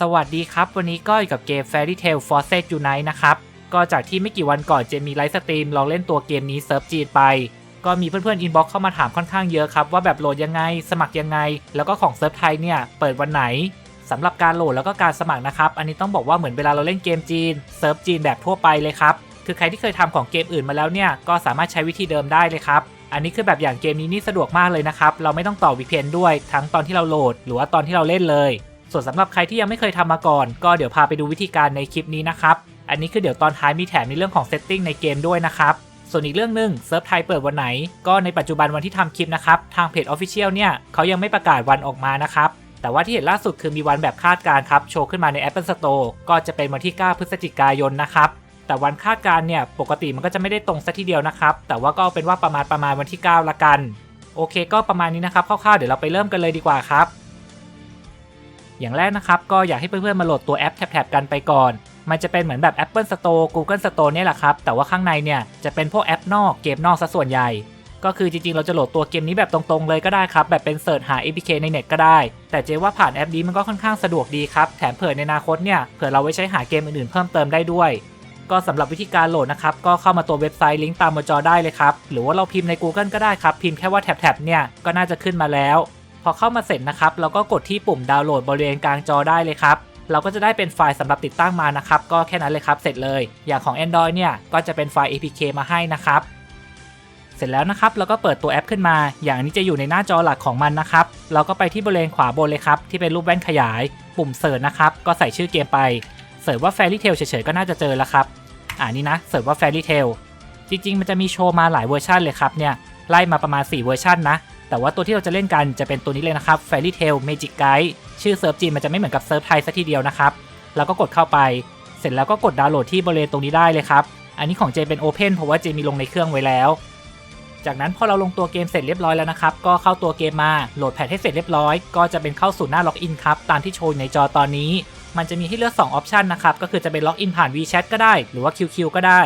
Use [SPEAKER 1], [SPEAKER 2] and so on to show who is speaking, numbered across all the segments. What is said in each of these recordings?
[SPEAKER 1] สวัสดีครับ วันนี้ก็อยู่กับเกม Fairy Tail Forces Unite นะครับ ก็จากที่ไม่กี่วันก่อนเจมีไลฟ์สตรีมลองเล่นตัวเกมนี้เซิร์ฟจีนไป ก็มีเพื่อนๆอินบ็อกซ์เข้ามาถามค่อนข้างเยอะครับ ว่าแบบโหลดยังไง สมัครยังไง แล้วก็ของเซิร์ฟไทยเนี่ย เปิดวันไหนสำหรับการโหลดแล้วก็การสมัครนะครับ อันนี้ต้องบอกว่าเหมือนเวลาเราเล่นเกมจีนเซิร์ฟจีนแบบทั่วไปเลยครับคือใครที่เคยทำของเกมอื่นมาแล้วเนี่ยก็สามารถใช้วิธีเดิมได้เลยครับอันนี้คือแบบอย่างเกมนี้นี่สะดวกมากเลยนะครับเราไม่ต้องต่อ VPN ด้วยทั้งตอนที่เราโหลด หรือว่าตอนที่เราเล่นเลย ส่วนสำหรับใครที่ยังไม่เคยทำมาก่อน ก็เดี๋ยวพาไปดูวิธีการในคลิปนี้นะครับ อันนี้คือเดี๋ยวตอนท้ายมีแถมในเรื่องของเซตติ้งในเกมด้วยนะครับส่วนอีกเรื่องหนึ่งเซิร์ฟไทยเปิดวันไหน ก็ในปัจจุบันวันที่ทำคลิปนะครับ ทางเพจ Official เนี่ยเขายังไม่ประกาศวันออกมานะครับ แต่ว่าที่เห็นล่าสุดคือมีวันแบบคาดการ์ครับ โชว์ขึ้นมาใน Apple Store ก็จะเป็นวันที่ 9 พฤศจิกายนนะครับ แต่วันคาดการ์เนี่ยปกติมันก็จะไม่ได้ตรงซะทีเดียวนะครับ แต่ว่าก็เอาเป็นว่าประมาณประมาณวันที่ 9 ละกัน โอเค ก็ประมาณนี้นะครับคร่าวๆเดี๋ยวเราไปเริ่มกันเลยดีกว่าครับ อย่างแรกนะครับ ก็อยากให้เพื่อนๆมาโหลดตัวแอปแท็บๆกันไปก่อน มันจะเป็นเหมือนแบบ Apple Store Google Store เนี่ยแหละครับ แต่ว่าข้างในเนี่ยจะเป็นพวกแอปนอกเกมนอกซะส่วนใหญ่ ก็คือจริงๆ เราจะโหลดตัวเกมนี้แบบตรงๆ เลยก็ได้ครับ แบบเป็นเสิร์ชหา APK ในเน็ตก็ได้ แต่เจว่าผ่านแอปนี้มันก็ค่อนข้างสะดวกดีครับ แถมเผื่อในอนาคตเนี่ยเผื่อเราไว้ใช้หาเกมอื่นๆเพิ่มเติมได้ด้วยก็สำหรับวิธีการโหลดนะครับ ก็เข้ามาตัวเว็บไซต์ลิงก์ตามบนจอได้เลยครับ หรือว่าเราพิมพ์ใน Google ก็ได้ครับ พิมพ์แค่ว่าแท็บๆเนี่ย ก็น่าจะขึ้นมาแล้ว พอเข้ามาเสร็จนะครับเราก็กดที่ปุ่มดาวน์โหลดบริเวณกลางจอได้เลยครับเราก็จะได้เป็นไฟล์สำหรับติดตั้งมานะครับ ก็แค่นั้นเลยครับ เสร็จเลย อย่างของ Android เนี่ย ก็จะเป็นไฟล์ APK มาให้นะครับ เสร็จแล้วนะครับ เราก็เปิดตัวแอปขึ้นมา อย่างนี้จะอยู่ในหน้าจอหลักของมันนะครับ เราก็ไปที่บริเวณขวาบนเลยครับ ที่เป็นรูปแว่นขยาย ปุ่มเสิร์ชนะครับ ก็ใส่ชื่อเกมไป เสิร์ชว่า Fairy Tail เฉยๆ ก็น่าจะเจอแล้วครับ อ่านี่นะ เสิร์ชว่า Fairy Tail จริงๆ มันจะมีโชว์มาหลายเวอร์ชันเลยครับเนี่ย ไล่มาประมาณ 4 เวอร์ชันนะ แต่ว่าตัวที่เราจะเล่นกันจะเป็นตัวนี้เลยนะครับ Fairy Tail Magic Guide ชื่อเซิร์ฟจีนมันจะไม่เหมือนกับเซิร์ฟไทยซะทีเดียวนะครับ แล้วก็กดเข้าไป เสร็จแล้วก็กดดาวน์โหลดที่บริเวณตรงนี้ได้เลยครับ อันนี้ของเจเป็น Open เพราะว่าเจมีลงในเครื่องไว้แล้ว จากนั้นพอเราลงตัวเกมเสร็จเรียบร้อยแล้วนะครับ ก็เข้าตัวเกมมา โหลดแพทให้เสร็จเรียบร้อย ก็จะเป็นเข้าสู่หน้าล็อกอินครับ ตามที่โชว์ในจอตอนนี้ มันจะมีให้เลือก2ออปชันนะครับ ก็คือจะเป็นล็อกอินผ่าน WeChat ก็ได้ หรือว่า QQ ก็ได้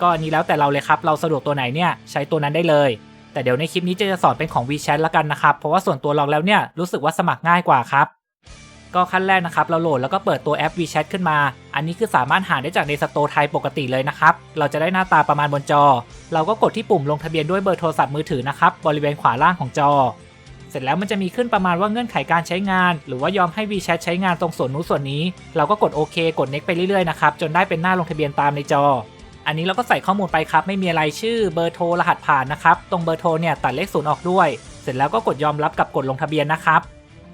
[SPEAKER 1] ก็อันนี้แล้วแต่เราเลยครับ เราสะดวกตัวไหนเนี่ยใช้ตัวนั้นได้เลย แต่เดี๋ยวในคลิปนี้เจจะสอนเป็นของ WeChat ละกันนะครับ เพราะว่าส่วนตัวลองแล้วเนี่ยรู้สึกว่าสมัครง่ายกว่าครับ ก็ขั้นแรกนะครับ เราโหลดแล้วก็เปิดตัวแอป WeChat ขึ้นมา อันนี้คือสามารถหาได้จากในสโตร์ไทยปกติเลยนะครับ เราจะได้หน้าตาประมาณบนจอ เราก็กดที่ปุ่มลงทะเบียนด้วยเบอร์โทรศัพท์มือถือนะครับบริเวณขวาล่างของจอ เสร็จแล้วมันจะมีขึ้นประมาณว่าเงื่อนไขการใช้งาน หรือว่ายอมให้ WeChat ใช้งานตรงส่วนนู้นส่วนนี้ เราก็กดโอเคกด next ไปเรื่อยๆนะครับจนได้เป็นหน้าลงทะเบียนตามในจอ อันนี้เราก็ใส่ข้อมูลไปครับ ไม่มีอะไรชื่อเบอร์โทรรหัสผ่านนะครับ ตรงเบอร์โทรเนี่ยตัดเลขศูนย์ออกด้วย เสร็จแล้วก็กดยอมรับกับกดลงทะเบียนนะครับ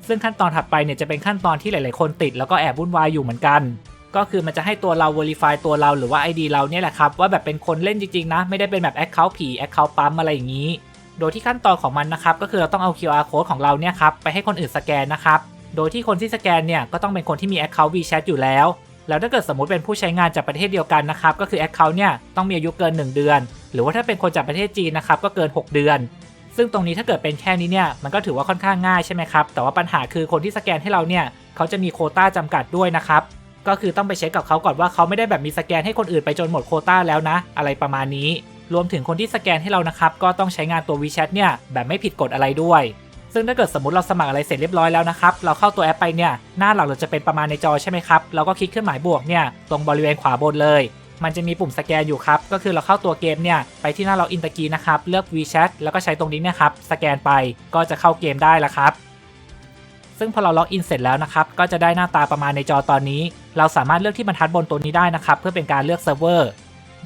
[SPEAKER 1] ซึ่งขั้นตอนถัดไปเนี่ยจะเป็นขั้นตอนที่หลาย ๆ คนติดแล้วก็แอบวุ่นวายอยู่เหมือนกัน ก็คือมันจะให้ตัวเรา verify ตัวเราหรือว่า ID เราเนี่ยแหละครับว่าแบบเป็นคนเล่นจริง ๆ นะ ไม่ได้เป็นแบบ account ผี account ปั๊มอะไรอย่างนี้ โดยที่ขั้นตอนของมันนะครับก็คือเราต้องเอา QR code ของเราเนี่ยครับไปให้คนอื่นสแกนนะครับ โดยที่คนที่สแกนเนี่ยก็ต้องเป็นคนที่มี account WeChat อยู่แล้ว แล้วถ้าเกิดสมมติเป็นผู้ใช้งานจากประเทศเดียวกันนะครับก็คือ account เนี่ยต้องมีอายุเกิน 1 เดือน หรือว่าถ้าเป็นคนจากประเทศจีนนะครับก็เกิน 6 เดือน ซึ่งตรงนี้ถ้าเกิดเป็นแค่นี้เนี่ยมันก็ถือว่าค่อนข้างง่ายใช่ไหมครับแต่ว่าปัญหาคือคนที่สแกนให้เราเนี่ยเขาจะมีโคต้าจำกัดด้วยนะครับก็คือต้องไปเช็คกับเขาก่อนว่าเขาไม่ได้แบบมีสแกนให้คนอื่นไปจนหมดโคต้าแล้วนะ อะไรประมาณนี้ รวมถึงคนที่สแกนให้เรานะครับก็ต้องใช้งานตัว WeChat เนี่ยแบบไม่ผิดกฎอะไรด้วย ซึ่งถ้าเกิดสมมติเราสมัครอะไรเสร็จเรียบร้อยแล้วนะครับ เราเข้าตัวแอปไปเนี่ย หน้าหลักเราจะเป็นประมาณในจอใช่ไหมครับ เราก็คลิกเครื่องหมายบวกเนี่ยตรงบริเวณขวาบนเลย มันจะมีปุ่มสแกนอยู่ครับ ก็คือเราเข้าตัวเกมเนี่ยไปที่หน้าล็อกอินตะกี้นะครับ เลือก WeChat แล้วก็ใช้ตรงนี้เนี่ยครับ สแกนไปก็จะเข้าเกมได้ล้วครับ ซึ่งพอเราล็อกอินเสร็จแล้วนะครับ ก็จะได้หน้าตาประมาณในจอตอนนี้ เราสามารถเลือกที่บรรทัดบนตัวนี้ได้นะครับ เพื่อเป็นการเลือกเซิร์ฟเวอร์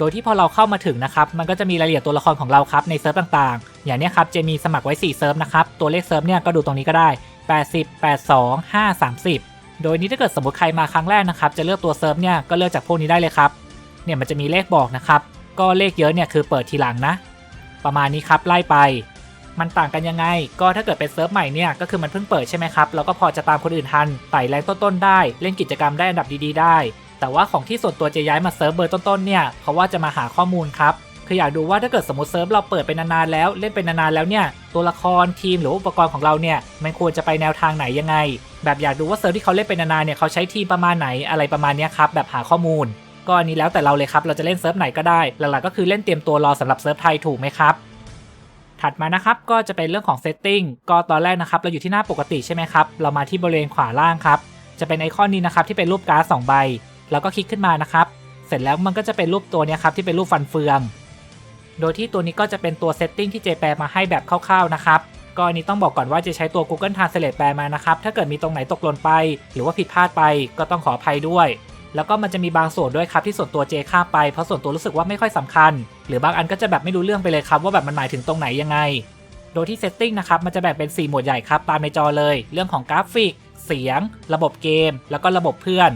[SPEAKER 1] โดยที่พอเราเข้ามาถึงนะครับ มันก็จะมีรายละเอียดตัวละครของเราครับในเซิร์ฟต่างๆ อย่างนี้ครับเจมีสมัครไว้ 4 เซิร์ฟนะครับ ตัวเลขเซิร์ฟเนี่ยก็ดูตรงนี้ก็ได้ 80 82 5 30 โดยนี้ถ้าเกิดสมมติใครมาครั้งแรกนะครับจะเลือกตัวเซิร์ฟเนี่ยก็เลือกจากพวกนี้ได้เลยครับ เนี่ยมันจะมีเลขบอกนะครับ ก็เลขเยอะเนี่ยคือเปิดทีหลังนะ ประมาณนี้ครับไล่ไป มันต่างกันยังไง ก็ถ้าเกิดเป็นเซิร์ฟใหม่เนี่ยก็คือมันเพิ่งเปิดใช่ไหมครับแล้วก็พอจะตามคนอื่นทันไต่แรงต้นๆได้ เล่นกิจกรรมได้อันดับดีๆ ได้ แต่ว่าของที่ส่วนตัวจะย้ายมาเซิร์ฟเบอร์ต้นๆเนี่ยเพราะว่าจะมาหาข้อมูลครับคืออยากดูว่าถ้าเกิดสมมติเซิร์ฟเราเปิดไปนานๆแล้วเล่นไปนานๆแล้วเนี่ยตัวละครทีมหรืออุปกรณ์ของเราเนี่ยมันควรจะไปแนวทางไหนยังไง แบบอยากดูว่าเซิร์ฟที่เขาเล่นไปนานๆเนี่ยเขาใช้ทีมประมาณไหนอะไรประมาณนี้ครับแบบหาข้อมูลก็อันนี้แล้วแต่เราเลยครับเราจะเล่นเซิร์ฟไหนก็ได้หลักๆก็คือเล่นเตรียมตัวรอสำหรับเซิร์ฟไทยถูกไหมครับถัดมานะครับก็จะเป็นเรื่องของเซตติ้งก็ตอนแรกนะครับเราอยู่ที่หน้าปกติใช่ไหมครับเรามาที่บริเวณขวาล่างครับจะเป็นไอคอนนี้นะครับที่เป็นรูปการ์ดสใบ แล้วก็คลิกขึ้นมานะครับ เสร็จแล้วมันก็จะเป็นรูปตัวนี้ครับที่เป็นรูปฟันเฟือง โดยที่ตัวนี้ก็จะเป็นตัวเซตติ้งที่เจแปลมาให้แบบคร่าวๆนะครับก็อันนี้ต้องบอกก่อนว่าจะใช้ตัว Google Translate แปลมานะครับ ถ้าเกิดมีตรงไหนตกหล่นไป หรือว่าผิดพลาดไปก็ต้องขออภัยด้วย แล้วก็มันจะมีบางส่วนด้วยครับที่ส่วนตัวเจข้ามไป เพราะส่วนตัวรู้สึกว่าไม่ค่อยสำคัญ หรือบางอันก็จะแบบไม่รู้เรื่องไปเลยครับว่าแบบมันหมายถึงตรงไหนยังไง โดยที่เซตติ้งนะครับมันจะแบ่งเป็น 4 หมวดใหญ่ครับตามในจอเลย เรื่องของกราฟิก เสียง ระบบเกม แล้วก็ระบบเพื่อน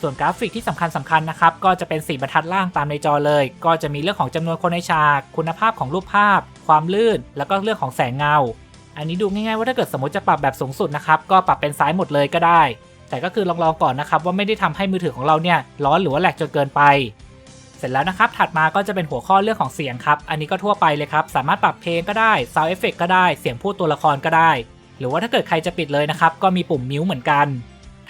[SPEAKER 1] ส่วนกราฟิกที่สำคัญสำคัญนะครับก็จะเป็น4บรรทัดล่างตามในจอเลย ก็จะมีเรื่องของจำนวนคนในฉาก คุณภาพของรูปภาพ ความลื่น แล้วก็เรื่องของแสงเงา อันนี้ดูง่ายๆว่าถ้าเกิดสมมติจะปรับแบบสูงสุดนะครับก็ปรับเป็นซ้ายหมดเลยก็ได้ แต่ก็คือลองๆก่อนนะครับว่าไม่ได้ทำให้มือถือของเราเนี่ยร้อนหรือว่าแหลกจนเกินไปเสร็จแล้วนะครับ ถัดมาก็จะเป็นหัวข้อเรื่องของเสียงครับ อันนี้ก็ทั่วไปเลยครับ สามารถปรับเพลงก็ได้ Sound Effect ก็ได้ เสียงพูดตัวละครก็ได้ หรือว่าถ้าเกิดใครจะปิดเลยนะครับ ก็มีปุ่มมิวเหมือนกัน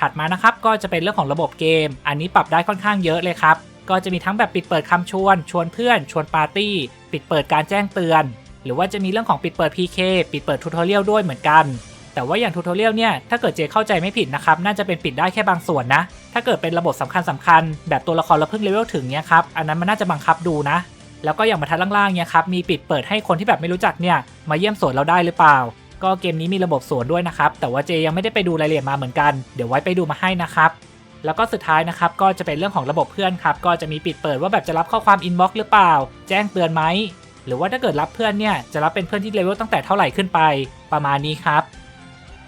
[SPEAKER 1] ถัดมานะครับก็จะเป็นเรื่องของระบบเกม อันนี้ปรับได้ค่อนข้างเยอะเลยครับ ก็จะมีทั้งแบบปิดเปิดคำชวน ชวนเพื่อน ชวนปาร์ตี้ ปิดเปิดการแจ้งเตือน หรือว่าจะมีเรื่องของปิดเปิด PK ปิดเปิดทูทอเรียลด้วยเหมือนกัน แต่ว่าอย่างทูทอเรียลเนี่ยถ้าเกิดเจเข้าใจไม่ผิดนะครับน่าจะเป็นปิดได้แค่บางส่วนนะ ถ้าเกิดเป็นระบบสำคัญสคัญแบบตัวละครเราเพิ่งเลเวลถึงเนี่ยครับอันนั้นมันน่าจะบังคับดูนะแล้วก็อย่างบรรทัดล่างๆเนี่ยครับมีปิดเปิดให้คนที่แบบไม่รู้จักเนี่ยมาเยี่ยมสวนเราได้หรือเปล่า ก็เกมนี้มีระบบสวนด้วยนะครับ แต่ว่าเจยังไม่ได้ไปดูรายละเอียดมาเหมือนกัน เดี๋ยวไว้ไปดูมาให้นะครับแล้วก็สุดท้ายนะครับก็จะเป็นเรื่องของระบบเพื่อนครับก็จะมีปิดเปิดว่าแบบจะรับข้อความอินบ็อกซ์หรือเปล่า แจ้งเตือนไหมหรือว่าถ้าเกิดรับเพื่อนเนี่ยจะรับเป็นเพื่อนที่เลเวลตั้งแต่เท่าไหร่ขึ้นไปประมาณนี้ครับ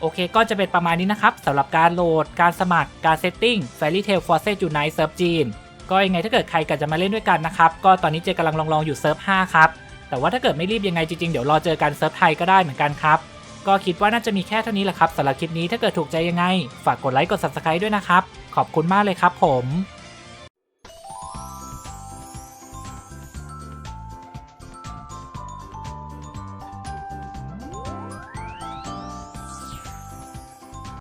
[SPEAKER 1] โอเคก็จะเป็นประมาณนี้นะครับสำหรับการโหลด การสมัคร การเซตติ้ง Fairy Tail Forces Unite เซิร์ฟจีนก็ยังไงถ้าเกิดใครกันจะมาเล่นด้วยกันนะครับ ก็ตอนนี้เจกำลังลองๆอยู่เซิร์ฟ5ครับแต่ว่าถ้าเกิดไม่รีบยังไงจริงๆเดี๋ยวรอเจอกันเซิร์ฟไทยก็ได้เหมือนกันครับ ก็คิดว่าน่าจะมีแค่เท่านี้แหละครับสำหรับคลิปนี้ถ้าเกิดถูกใจยังไง ฝากกดไลค์กด subscribe ด้วยนะครับ ขอบคุณมากเลยครับผม